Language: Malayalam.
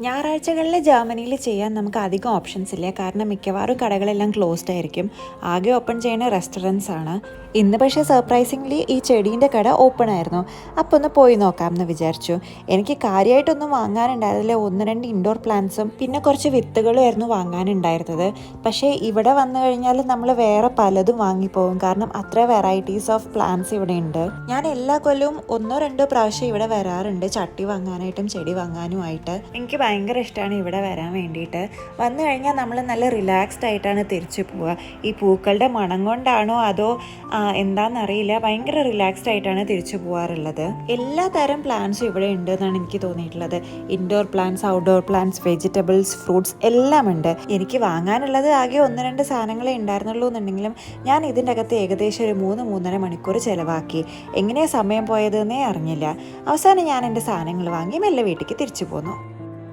ഞായറാഴ്ചകളിൽ ജർമ്മനിയിൽ ചെയ്യാൻ നമുക്ക് അധികം ഓപ്ഷൻസ് ഇല്ല. കാരണം മിക്കവാറും കടകളെല്ലാം ക്ലോസ്ഡ് ആയിരിക്കും. ആകെ ഓപ്പൺ ചെയ്യുന്ന റെസ്റ്റോറന്റ്സ് ആണ്. ഇന്ന് പക്ഷേ സർപ്രൈസിംഗ്ലി ഈ ചെടീന്റെ കട ഓപ്പൺ ആയിരുന്നു. അപ്പോൾ ഒന്ന് പോയി നോക്കാമെന്ന് വിചാരിച്ചു. എനിക്ക് കാര്യമായിട്ടൊന്നും വാങ്ങാനുണ്ടായിരുന്നില്ല. ഒന്ന് രണ്ട് ഇൻഡോർ പ്ലാന്റ്സും പിന്നെ കുറച്ച് വിത്തുകളും ആയിരുന്നു വാങ്ങാനുണ്ടായിരുന്നത്. പക്ഷേ ഇവിടെ വന്നു കഴിഞ്ഞാൽ നമ്മൾ വേറെ പലതും വാങ്ങിപ്പോകും. കാരണം അത്ര വെറൈറ്റീസ് ഓഫ് പ്ലാന്റ്സ് ഇവിടെ ഉണ്ട്. ഞാൻ എല്ലാ കൊല്ലവും ഒന്നോ രണ്ടോ പ്രാവശ്യം ഇവിടെ വരാറുണ്ട്. ചട്ടി വാങ്ങാനായിട്ടും ചെടി വാങ്ങാനുമായിട്ട്. എനിക്ക് ഭയങ്കര ഇഷ്ടമാണ് ഇവിടെ വരാൻ വേണ്ടിയിട്ട്. വന്നു കഴിഞ്ഞാൽ നമ്മൾ നല്ല റിലാക്സ്ഡ് ആയിട്ടാണ് തിരിച്ചു പോവുക. ഈ പൂക്കളുടെ മണം കൊണ്ടാണോ അതോ എന്താണെന്നറിയില്ല ഭയങ്കര റിലാക്സ്ഡ് ആയിട്ടാണ് തിരിച്ചു പോകാറുള്ളത് എല്ലാ തരം പ്ലാന്റ്സും ഇവിടെ ഉണ്ട് എന്നാണ് എനിക്ക് തോന്നിയിട്ടുള്ളത്. Indoor plants outdoor plants vegetables fruits എല്ലാം ഉണ്ട്. എനിക്ക് വാങ്ങാനുള്ളത് ആകെ ഒന്ന് രണ്ട് സാധനങ്ങളെ ഉണ്ടായിരുന്നുള്ളൂ എന്നുണ്ടെങ്കിലും ഞാൻ ഇതിന്റെ അകത്ത് ഏകദേശം ഒരു മൂന്ന് മൂന്നര മണിക്കൂർ ചിലവാക്കി. എങ്ങനെയാണ് സമയം പോയതെന്നേ അറിഞ്ഞില്ല. അവസാനം ഞാൻ എന്റെ സാധനങ്ങൾ വാങ്ങി മെല്ലെ വീട്ടിലേക്ക് തിരിച്ചു പോന്നു.